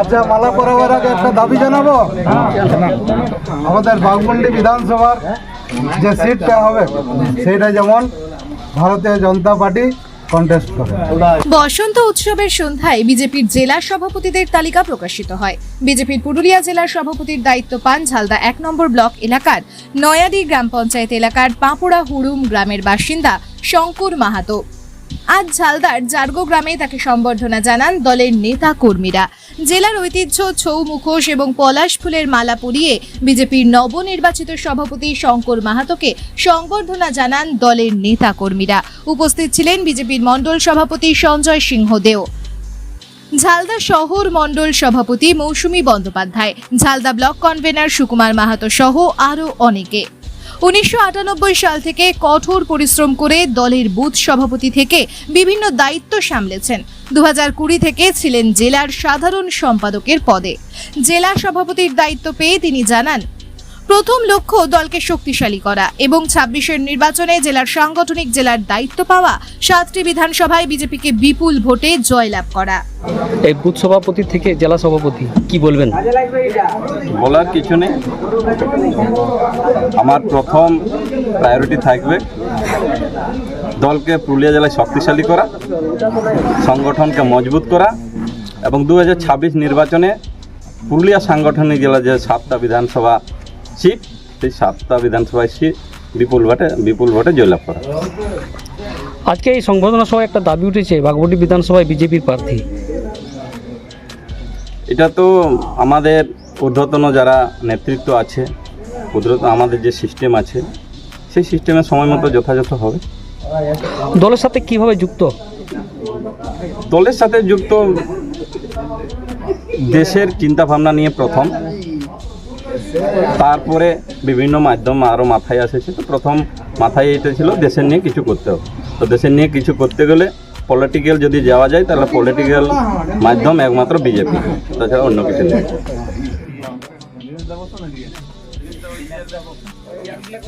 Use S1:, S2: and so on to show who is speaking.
S1: আচ্ছা মালা পরাবার আগে একটা দাবি জানাব? আমাদের বিধানসভার যে সিটটা হবে সেটা যেমন ভারতীয় জনতা পার্টি
S2: বসন্ত উৎসবের সন্ধ্যায় বিজেপির জেলা সভাপতিদের তালিকা প্রকাশিত হয়। বিজেপির পুরুলিয়া জেলার সভাপতির দায়িত্ব পান ঝালদা এক নম্বর ব্লক এলাকার নয়াদি গ্রাম পঞ্চায়েত এলাকার পাঁপুড়া হুড়ুম গ্রামের বাসিন্দা শঙ্কর মাহাতো। আজ ঝালদার জার্গো গ্রামে তাকে সম্বর্ধনা জানান দলের নেতা কর্মীরা জেলার ঐতিহ্য, ছৌ মুখোশ এবং পলাশ ফুলের মালা পরিয়ে বিজেপির নবনির্বাচিত সভাপতি শঙ্কর মাহাতোকে সংবর্ধনা জানান দলের নেতা কর্মীরা উপস্থিত ছিলেন বিজেপির মণ্ডল সভাপতি সঞ্জয় সিংহ দেও। ঝালদা শহর মণ্ডল সভাপতি মৌসুমী বন্দ্যোপাধ্যায়। ঝালদা ব্লক কনভেনার সুকুমার মাহাতো সহ আরও অনেকে। উনিশশো আটানব্বই সাল থেকে কঠোর পরিশ্রম করে দলের বুথ সভাপতি থেকে বিভিন্ন দায়িত্ব সামলেছেন। দু থেকে ছিলেন জেলার সাধারণ সম্পাদকের পদে। জেলা সভাপতির দায়িত্ব পেয়ে তিনি জানান প্রথম লক্ষ্য দলকে শক্তিশালী করা এবং ছাব্বিশের নির্বাচনে জেলার সাংগঠনিক জেলার দায়িত্ব পাওয়া সাতটি বিধানসভায় বিজেপিকে বিপুল ভোটে জয়লাভ করা।
S3: এই বুথ সভাপতি থেকে জেলা সভাপতি কি বলবেন?
S4: বলার কিছু নেই। আমার প্রথম প্রায়োরিটি থাকবে দলকে পুরুলিয়া জেলায় শক্তিশালী করা সংগঠনকে মজবুত করা এবং দু হাজার ছাব্বিশ নির্বাচনে পুরুলিয়া সাংগঠনিক জেলা যে সাতটা বিধানসভা সিট সেই সাতটা বিধানসভা সিট বিপুল ভোটে বিপুল ভোটে জয়লাভ করা।
S3: আজকে এই সংবর্ধনা সভায় একটা দাবি উঠেছে বাগবটি বিধানসভায় বিজেপির প্রার্থী।
S4: এটা তো আমাদের ঊর্ধ্বতন যারা নেতৃত্ব আছে ঊর্ধ্বতন আমাদের যে সিস্টেম আছে সেই সিস্টেমে সময় মতো যথাযথ হবে।
S3: দলের সাথে কীভাবে যুক্ত?
S4: দলের সাথে যুক্ত দেশের চিন্তা ভাবনা নিয়ে প্রথম। তারপরে বিভিন্ন মাধ্যম আরও মাথায় এসেছে তো প্রথম মাথায় এটা ছিল দেশের নিয়ে কিছু করতে হবে। তো দেশের নিয়ে কিছু করতে গেলে পলিটিক্যাল যদি যাওয়া যায়, তাহলে পলিটিক্যাল মাধ্যম একমাত্র বিজেপি। তাছাড়া অন্য কিছু নেই।